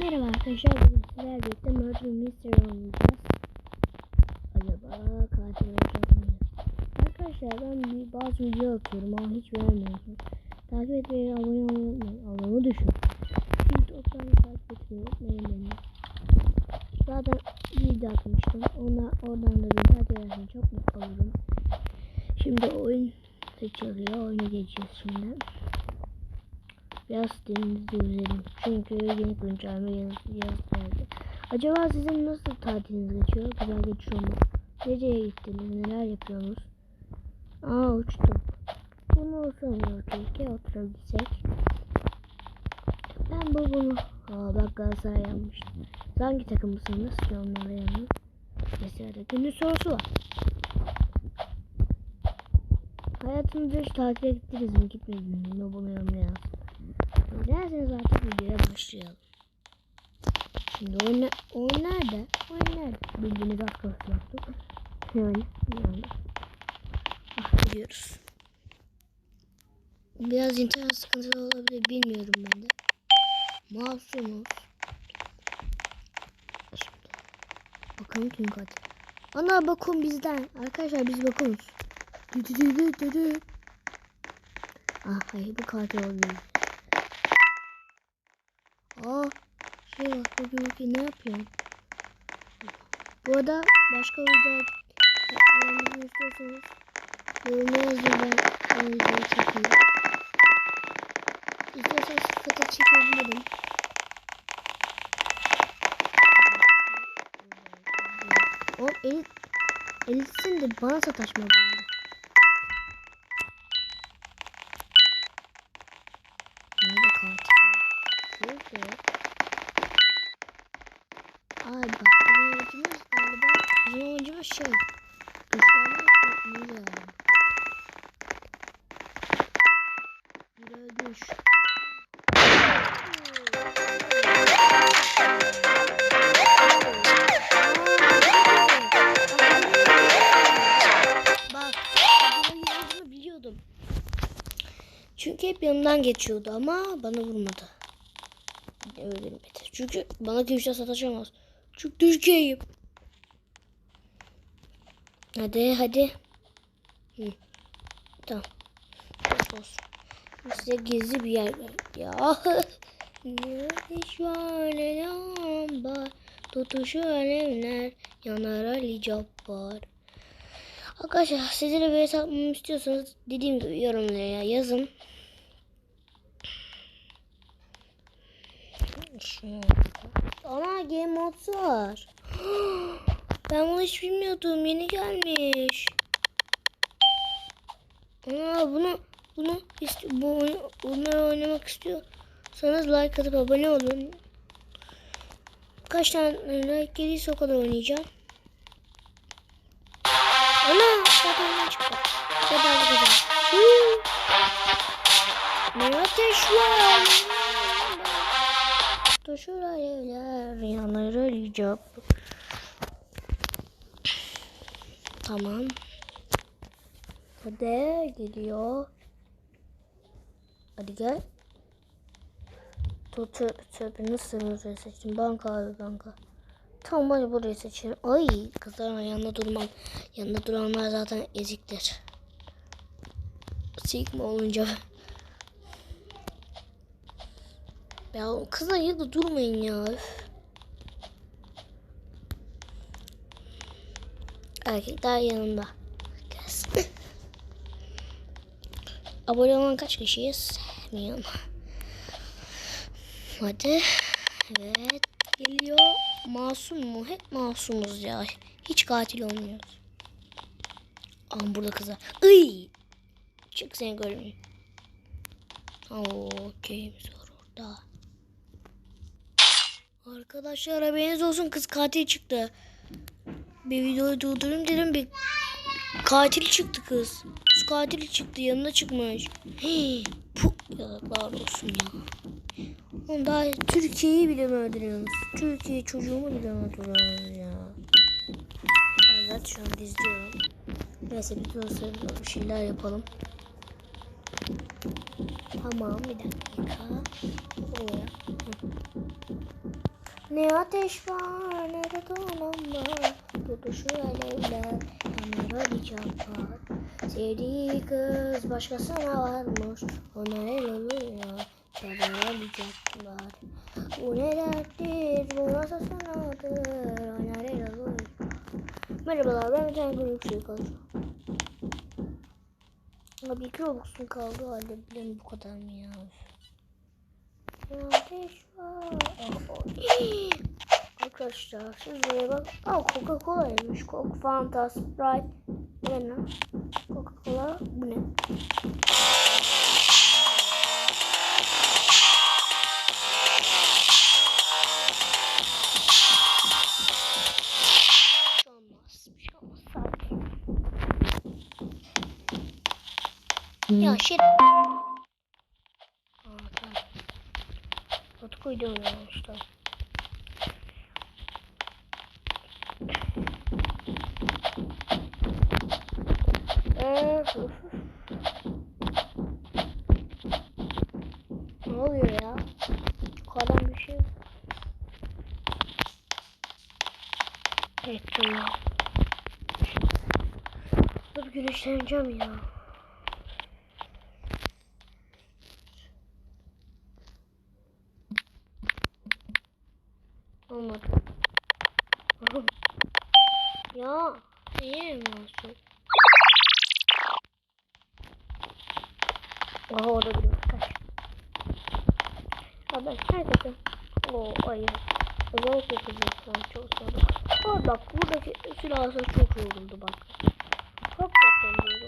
Merhaba arkadaşlar bugün sizlerle birlikte Murder Mystery oynayacağız. Acaba katil olacak mıyız? Arkadaşlar ben bir bazı video atıyorum ama hiç beğenmiyorsunuz. Takip etmeyi, abone olmayı unutmayın. Abone düşün. Toplamda takip etmeyi unutmayın beni. Zaten video atmıştım. Ona, oradan da beni takip edersen çok mutlu olurum. Şimdi oyun seçiliyor. Oyuna geçeceğiz şimdi. Biraz dilinizi üzerim. Çünkü yeni güncelleme yaz, yaz geldi. Acaba sizin nasıl tatiliniz geçiyor? Güzel geçiyor mu? Nereye gittiniz? Neler yapıyorsunuz? Aa uçtum. Bunu olsamıyor keşke oturabilsek. Ben bu bunu... Aa bak Galatasaray yapmıştım. Siz hangi takımısınız ki onlara yanı? Mesela günün sorusu var. Hayatınızda hiç tatile gittiniz mi? Gitmediniz mi? Bunu yorumlara yazın. Derseniz artık videoya başlayalım. Şimdi oyun, oyun nerede? Oyun nerede? Bildiğiniz arkadaşlar. Yani, yani. Ah gidiyoruz. Biraz internet sıkıntısı olabilir bilmiyorum ben de. Masumuz. Şimdi. Bakalım kim katil. Ana bakın bizden. Arkadaşlar biz bakıyoruz. Ah hayır bu katil olmuyor. Aa şey bakayım bakayım ne yapıyorsun? Bu arada başka video aramızı istiyorsanız yorumlara yazın ben o videoyu çekeyim. İstiyorsanız sıfata çekebilirim. O elit elitsin de bana sataşma bari. Ay bak bizim oyuncumuz galiba bizim oyuncumuz şey. Düşmanlar ne ya? Bir düş. Bak, adamın yüzünü biliyordum. Çünkü hep yanından geçiyordu ama bana vurmadı. Öldürmedi. Çünkü bana kimse sataşamaz. Çünkü Türkiye'yim. Hadi hadi. Hı. Tamam. Size gizli bir yer. Ya. Şu an lamba? Tutuşu alevler. Yanar Ali Cabbar. Arkadaşlar sizlere bir hesap istiyorsanız dediğim gibi yorumlara yazın. Şunu. Ana game mods var. Ben bunu hiç bilmiyordum. Yeni gelmiş. Ana bunu bunu ist- bu oyunu- bunları oynamak istiyorsanız like atıp abone olun. Kaç tane like gelirse o kadar oynayacağım. Ana zaten çıktı? Hadi. Huu. Ne ateş var? Tutuşur alevler yanar arayacak. Tamam. Hadi geliyor. Hadi gel. Tut çöpü nasıl burayı seçtim? Banka abi banka. Tamam hadi burayı seçelim. Ay kızların yanında durmam. Yanında duranlar zaten eziktir. Sigma olunca Ya kızlar ya da durmayın ya. Üf. Erkekler yanında. Gelsin. Abone olan kaç kişiyiz? Bilmiyorum. Hadi. Evet. Geliyor. Masum mu? Hep masumuz ya. Hiç katil olmuyoruz. Aa burada kızlar. Iy! Çık seni görmeyeyim. Okey. Zor orada. Arkadaşlar haberiniz olsun kız katil çıktı. Bir videoyu durdurayım dedim bir katil çıktı kız. Kız katil çıktı yanına çıkmış. Hii, puh, yazıklar olsun ya. Oğlum daha Türkiye'yi bile mi öldürüyorsunuz? Türkiye çocuğumu bile mi öldürüyorsunuz ya? Evet şu an izliyorum. Neyse bir bir şeyler yapalım. Tamam bir dakika. Hı. Ne ateş var ne de duman var. Tutuşu alevler yanar hadi çarpar. Sevdiği kız başkasına varmış. Ona el oluyor. Kadar alacaklar. Bu ne derttir bu nasıl sanadır. Ona el oluyor. Merhabalar ben bir tane grup. Abi iki Robux'un kaldı halde bilem bu kadar mı ya? Ya ateş var. Arkadaşlar buraya bak. Aa Coca Cola'ymış. Coke, Fanta, Sprite. Ne lan? Onu işte. Ee, ne oluyor ya? Yukarıdan bir şey. Evet tamam. Dur güneşleneceğim ya. Olmadı. ya niye olsun? Aha orada biri var. Kaç. Ya ben herkese o ayı. Özellikle kızım sana çok sevdim. Aa bak buradaki silahsa çok yoruldu bak. Hakikaten yoruldu.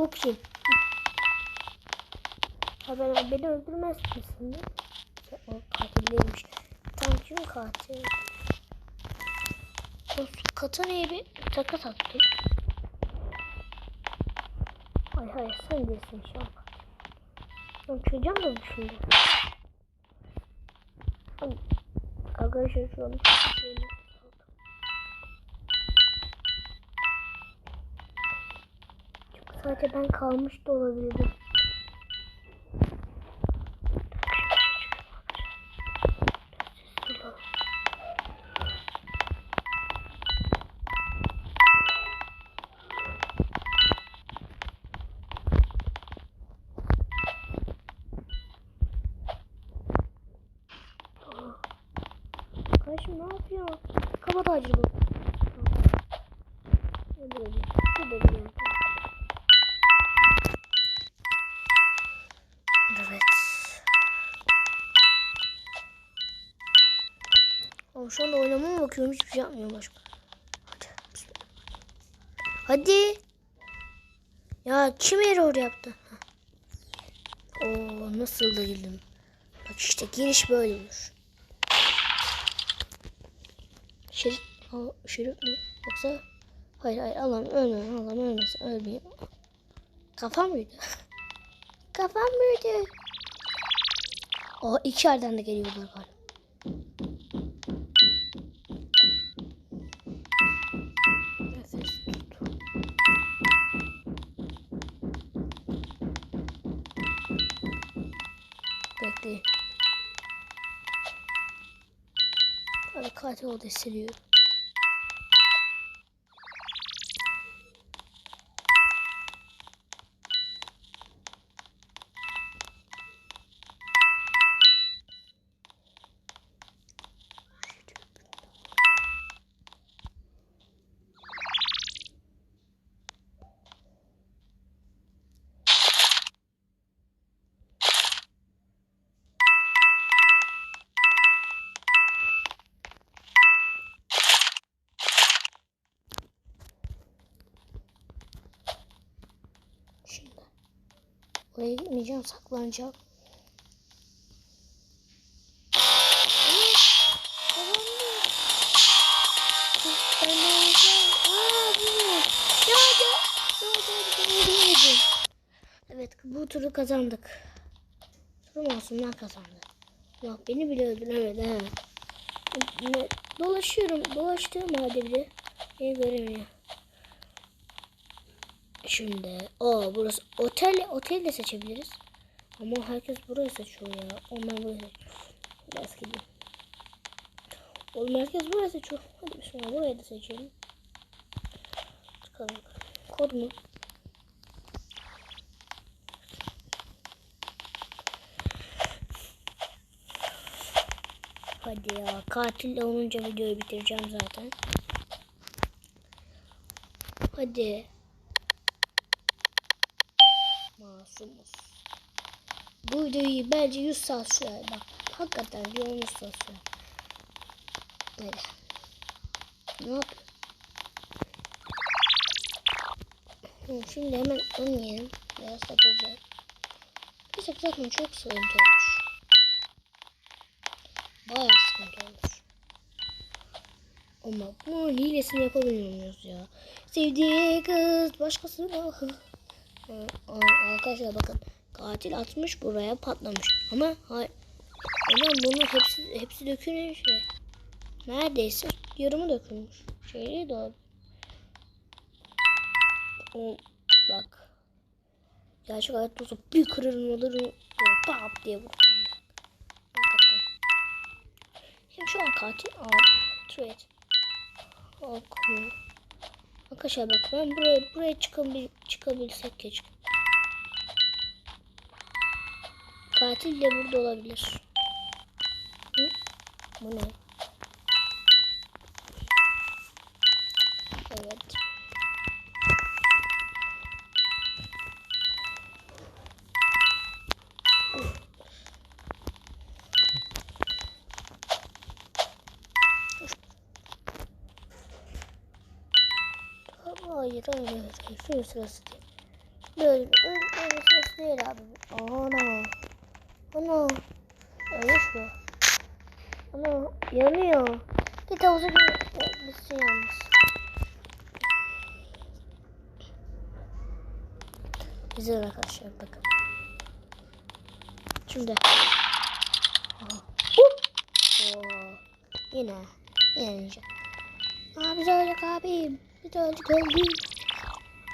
Bu kim? Ha ben beni öldürmez misin? Ya, o katil değilmiş. Tam kim katil? Katanaya bir takas attım. Hay hay sen değilsin şu an. Ben çıkacağım da. Abi, Arkadaşlar şu an sadece ben kalmış da olabilirdim. Ama şu anda oynamaya bakıyorum hiçbir şey yapmıyorum başka. Hadi. Hadi. Ya kim error yaptı? Oo nasıl da girdim. Bak işte giriş böyle olur. Şerif, o, şerif mi? Yoksa hayır hayır Allah'ım ölme Allah'ım ölmesin ölmeyeyim. Kafam büyüdü. Kafam büyüdü. O iki yerden de geliyorlar galiba. Hadi katil oldu hissediyorum. Şimdi. Oraya gitmeyeceğim saklanacağım. Aa, kazandım. Kız, ben de olacağım. Aa, bu. Ya hadi. Ya hadi hadi ben öldürmedim. Evet bu turu kazandık. Turu olsun ben kazandım. Bak beni bile öldüremedi ha. Ne- Dolaşıyorum. Dolaştığım halde bile beni göremiyor. Şimdi o burası otel otel de seçebiliriz. Ama herkes burayı seçiyor ya. Onlar burayı seçiyor. Biraz gideyim. Oğlum herkes burayı seçiyor. Hadi bismillah burayı da seçelim. Çıkalım. Kod mu? Hadi ya katille olunca videoyu bitireceğim zaten. Hadi. Masumuz. Bu videoyu bence 100 saat sürer. Bak hakikaten diyorum 100 saat sürer. Böyle. Ne? Hı, Şimdi hemen onu yiyelim. Biraz takılacak. Neyse zaten çok sıkıntı olur. Bayağı sıkıntı olur. Ama bunun hilesini yapabiliyor ya? Sevdiği kız başkasına. Arkadaşlar bakın katil atmış buraya patlamış. Ama hayır. Ama bunun hepsi hepsi dökülmüş neredeyse yarımı dökülmüş. Şeyi de o bak. Gerçek hayatta olsa bir. Böyle pap diye vururum. Hakikaten. Hem şu an katil. Aa, trade. Okumuyor. Arkadaşlar bak ben buraya buraya çıkabil çıkabilsek keşke. Katil de burada olabilir. Hı? Bu ne? Evet. Hayır hayır hayır. Şunun sırası değil. Böyle öyle, öyle sırası değil abi. Ana. Ana. Yanlış bu. Ana yanıyor. Git havuza gir. Bitsin yalnız. Güzel arkadaşlar bakın. Şimdi. Hop. Oo. Yine. Yiyeceğim. Abi ölecek abim. Bir de ölecek öldüm.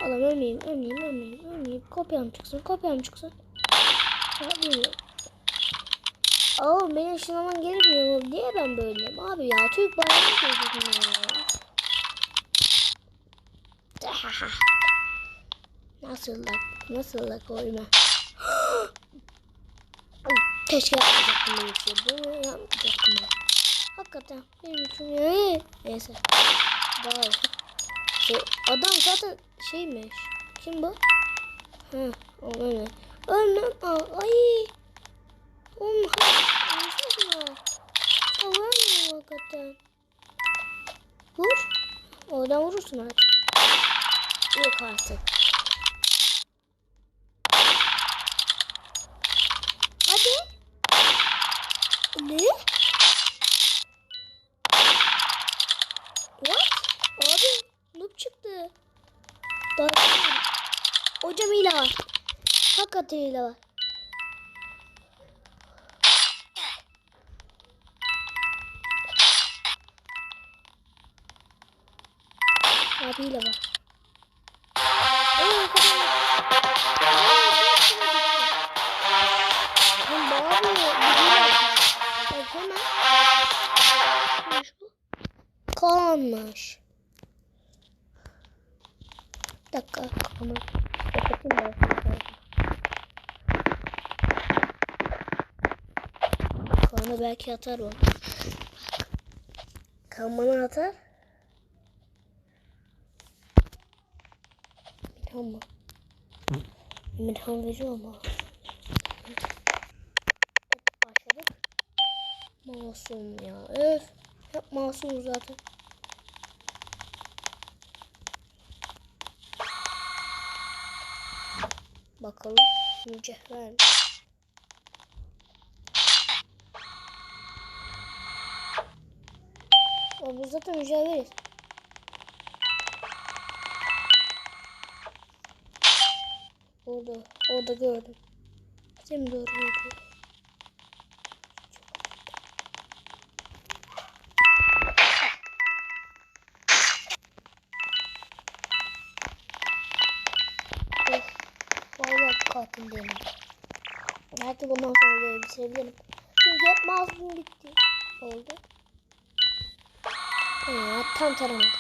Allah'ım ölmeyeyim, ölmeyeyim, ölmeyeyim, ölmeyeyim. Kopyam çıksın, kopyam çıksın. Ya bilmiyorum. Aa beni ışınlaman gerekmiyor mu? Niye ben böyleyim? Abi ya Türk bayrağı koydum ya. Nasıl da, nasıl da koyma. Keşke yapmayacaktım bir şey. Bunu yapmayacaktım ben. Hakikaten benim için ya. Neyse. Daha. Şey, adam zaten şeymiş. Kim bu? Hı, o ölme. Ölme. Aa, ay. Oğlum hayır. Ölmüyor hakikaten. Vur. Oradan vurursun artık. Yok artık. Hadi. Ne? What? Abi noob çıktı. Daha Hocam hile var. Hakikaten hile var. Neymiş bu? Kaan'mış. Bir dakika kafamı kapatayım da. Kaan'a belki atar o. Kaan atar. Mı? Emirhan veriyor ama. Başladık. Masum ya. Öf. Hep masum zaten. Bakalım mücevher. O biz zaten mücevheriz. oldu. Orada gördüm. Şimdi doğru oldu. Valla katil benim. Belki bundan sonra böyle bitirebilirim. Çünkü yapmaz mı bitti. Oldu. Aa, tam taramadım.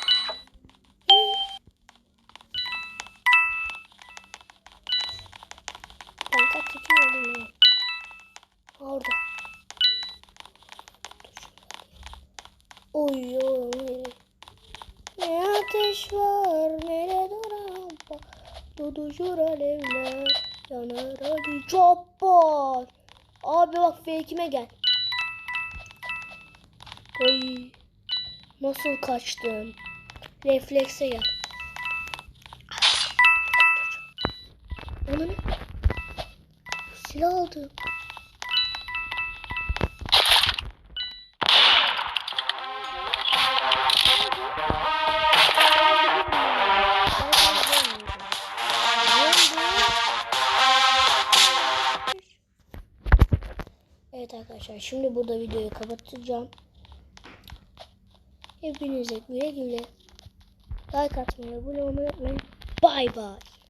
Tutuşur alevler. Yanar hadi çapar. Abi bak fake'ime gel. Oy. Nasıl kaçtın? Reflekse gel. Onu ne? Silah aldım. Arkadaşlar şimdi burada videoyu kapatacağım. Hepinize güle güle like atmayı, abone olmayı unutmayın. Bay bay.